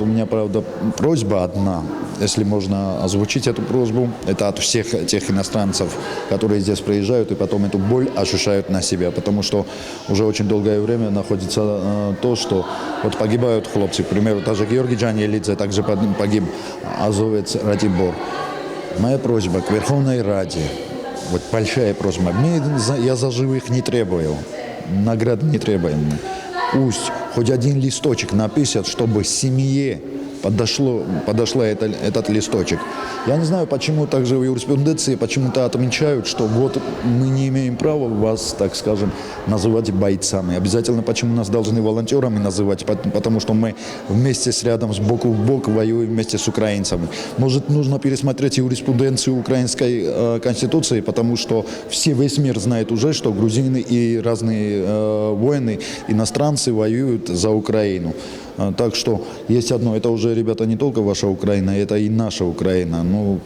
У меня, правда, просьба одна, если можно озвучить эту просьбу. Это от всех тех иностранцев, которые здесь приезжают и потом эту боль ощущают на себе. Потому что уже очень долгое время находится э, то, что вот погибают хлопцы. К примеру, даже Георгий Джаньелидзе, также погиб азовец Ратибор. Моя просьба к Верховной Раде, вот большая просьба. За- я за живых не требую, наград не требуем. Пусть хоть один листочек напишет, чтобы семье подошло, подошла это, этот листочек. Я не знаю, почему также в юриспруденции почему-то отмечают, что вот мы не имеем права вас, так скажем, называть бойцами. Обязательно почему нас должны волонтерами называть, пот- потому что мы вместе с рядом, с боку в бок воюем вместе с украинцами. Может, нужно пересмотреть юриспруденцию украинской э, конституции, потому что все, весь мир знает уже, что грузины и разные э, воины, иностранцы воюют за Украину. А, Так что есть одно, это уже, ребята, не только ваша Украина, это и наша Украина. Ну,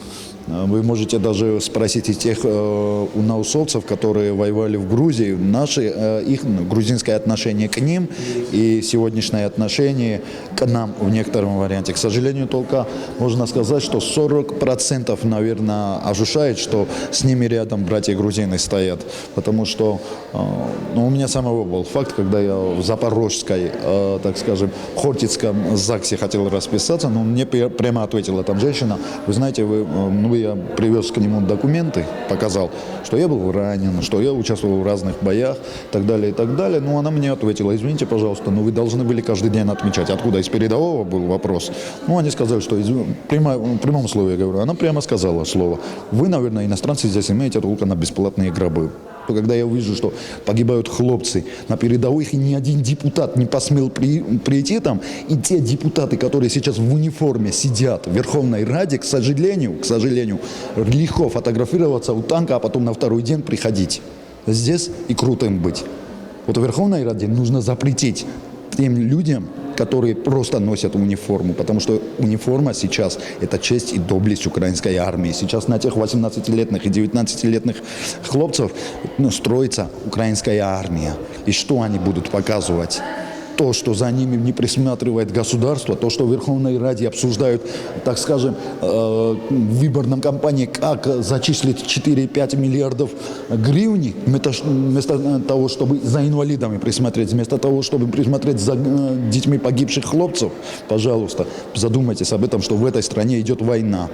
вы можете даже спросить и тех э, наусовцев, которые воевали в Грузии, наши, э, их ну, грузинское отношение к ним и сегодняшнее отношение к нам в некотором варианте. К сожалению, только можно сказать, что 40% наверное, ощущает, что с ними рядом братья грузины стоят. Потому что э, ну, у меня самого был факт, когда я в Запорожской, э, так скажем, Хортицком ЗАГСе хотел расписаться, но мне прямо ответила там женщина, вы знаете, вы, э, ну, я привез к нему документы, показал, что я был ранен, что я участвовал в разных боях, и так далее, и так далее. Но она мне ответила, извините, пожалуйста, но вы должны были каждый день отмечать. Откуда? Из передового был вопрос. Ну, они сказали, что из, прямо, в прямом слове я говорю, она прямо сказала слово. Вы, наверное, иностранцы здесь имеете только на бесплатные гробы. Когда я вижу, что погибают хлопцы на передовых, и ни один депутат не посмел при- прийти там, и те депутаты, которые сейчас в униформе сидят в Верховной Раде, к сожалению, к сожалению, легко фотографироваться у танка, а потом на второй день приходить здесь и крутым быть. Вот в Верховной Раде нужно запретить тем людям, которые просто носят униформу, потому что униформа сейчас – это честь и доблесть украинской армии. Сейчас на тех 18-летних и 19-летних хлопцев ну, строится украинская армия. И что они будут показывать? То, что за ними не присматривает государство, то, что в Верховной Раде обсуждают, так скажем, э, в выборном кампании, как зачислить 4-5 миллиардов гривни, вместо, вместо того, чтобы за инвалидами присмотреть, вместо того, чтобы присмотреть за э, детьми погибших хлопцев, пожалуйста, задумайтесь об этом, что в этой стране идет война.